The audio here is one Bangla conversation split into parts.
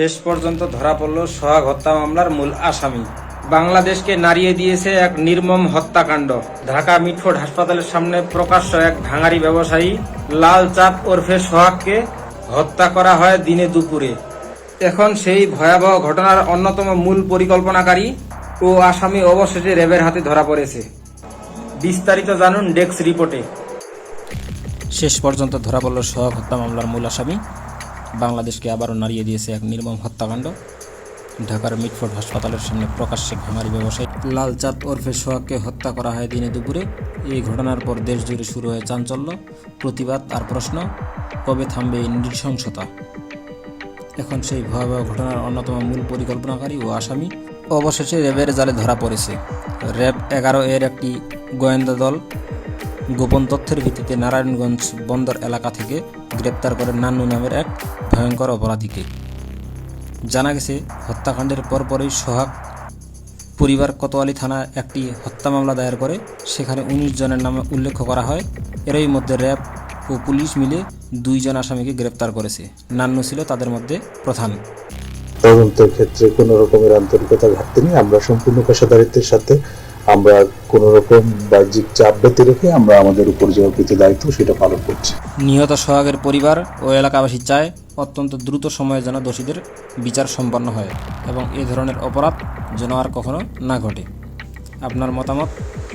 শেষ পর্যন্ত ধরা পড়ল সোহাগ হত্যা মামলার মূল আসামি। বাংলাদেশকে নাড়িয়ে দিয়েছে এক নির্মম হত্যাকাণ্ড। ঢাকা মিটফোর্ড হাসপাতালের সামনে প্রকাশ্য এক ভাঙারি ব্যবসায়ী লাল চাঁদ ওরফে সোহাগকে হত্যা করা হয় দিনে দুপুরে। এখন সেই ভয়াবহ ঘটনার অন্যতম মূল পরিকল্পনাকারী ও আসামি অবশেষে র্যাবের হাতে ধরা পড়েছে। বিস্তারিত জানুন ডেস্ক রিপোর্টে। শেষ পর্যন্ত ধরা পড়ল সোহাগ হত্যা মামলার মূল আসামি বাংলাদেশকে আবারও নাড়িয়ে দিয়েছে এক নির্মম হত্যাকাণ্ড। ঢাকার মিটফোর্ড হাসপাতালের সামনে প্রকাশ্যে ভাঙারি ব্যবসায়ী লাল চাঁদ ওরফে সোহাগকে হত্যা করা হয় দিনে দুপুরে। এই ঘটনার পর দেশ জুড়ে শুরু হয় চাঞ্চল্য, প্রতিবাদ আর প্রশ্ন, কবে থামবে এই নৃশংসতা? এখন সেই ভয়াবহ ঘটনার অন্যতম মূল পরিকল্পনাকারী ও আসামি অবশেষে র্যাবের জালে ধরা পড়েছে। র্যাব এগারো এর একটি গোয়েন্দা দল গোপন তথ্যের ভিত্তিতে নারায়ণগঞ্জ বন্দর এলাকা থেকে গ্রেপ্তার করে নান্নু নামের এক ভয়ঙ্কর অপরাধীকে। জানা গেছে, হত্যাকাণ্ডের পরপরই সোহাগ পরিবার কোতোয়ালি থানায় একটি হত্যা মামলা দায়ের করে। সেখানে উনিশ জনের নামে উল্লেখ করা হয়। এরই মধ্যে র্যাব ও পুলিশ মিলে দুইজন আসামিকে গ্রেপ্তার করেছে। নান্নু ছিল তাদের মধ্যে প্রধান। তদন্তের ক্ষেত্রে কোনো রকমের আন্তরিকতা ঘাটতি নেই। আমরা সম্পূর্ণ পেশাদারিত্বের সাথে আমরা কোনো রকম বাহ্যিক চাপ ব্যতি রেখে আমরা আমাদের উপর যে অর্পিত দায়িত্ব সেটা পালন করছি। নিহত সোহাগের পরিবার ও এলাকাবাসী চায় অত্যন্ত দ্রুত সময়ে যেন দোষীদের বিচার সম্পন্ন হয় এবং এ ধরনের অপরাধ যেন আর কখনো না ঘটে। আপনার মতামত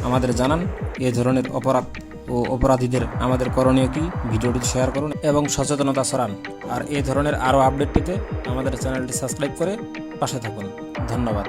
আমাদের জানান, এ ধরনের অপরাধ ও অপরাধীদের আমাদের করণীয় কি? ভিডিওটি শেয়ার করুন এবং সচেতনতা ছড়ান। আর এ ধরনের আরও আপডেট পেতে আমাদের চ্যানেলটি সাবস্ক্রাইব করে পাশে থাকুন। ধন্যবাদ।